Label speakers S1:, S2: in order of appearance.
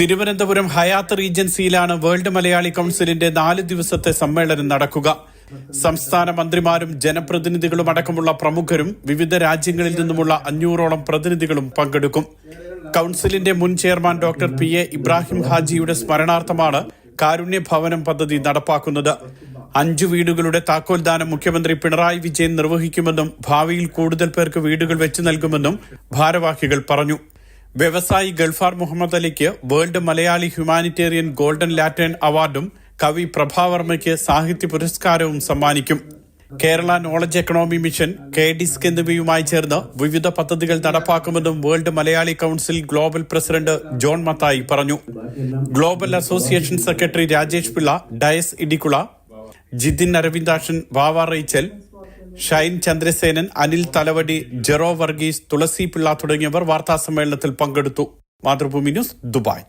S1: Thiruvananthapuram Hyatt റീജൻസിയിലാണ് world Malayali കൌൺസിലിന്റെ നാല് ദിവസത്തെ സമ്മേളനം നടക്കുക. സംസ്ഥാന മന്ത്രിമാരും ജനപ്രതിനിധികളും അടക്കമുള്ള പ്രമുഖരും വിവിധ രാജ്യങ്ങളിൽ നിന്നുമുള്ള അഞ്ഞൂറോളം പ്രതിനിധികളും പങ്കെടുക്കും. കൌൺസിലിന്റെ മുൻ chairman doctor P A Ibrahim ഹാജിയുടെ സ്മരണാർത്ഥമാണ് കാരുണ്യ ഭവനം പദ്ധതി നടപ്പാക്കുന്നത്. അഞ്ചു വീടുകളുടെ താക്കോൽദാനം മുഖ്യമന്ത്രി പിണറായി വിജയൻ നിർവഹിക്കുമെന്നും ഭാവിയിൽ കൂടുതൽ പേർക്ക് വീടുകൾ വെച്ചു നൽകുമെന്നും ഭാരവാഹികൾ പറഞ്ഞു. വ്യവസായി Gulfar Muhammad അലിക്ക് world Malayali humanitarian golden lantern അവാർഡും കവി പ്രഭാവർമ്മയ്ക്ക് സാഹിത്യ പുരസ്കാരവും സമ്മാനിക്കും. Kerala knowledge economy mission K DISC എന്നിവയുമായി ചേർന്ന് വിവിധ പദ്ധതികൾ നടപ്പാക്കുമെന്നും world Malayali council global president John Mathai പറഞ്ഞു. Global association secretary Rajesh Pillai Dias Idikkula Jithin Aravindakshan Vava Rachel Shine Chandrasenan Anil Thalavady Jero Varghese Thulasi Pillai തുടങ്ങിയവർ വാർത്താ സമ്മേളനത്തിൽ പങ്കെടുത്തു. Mathrubhumi news Dubai.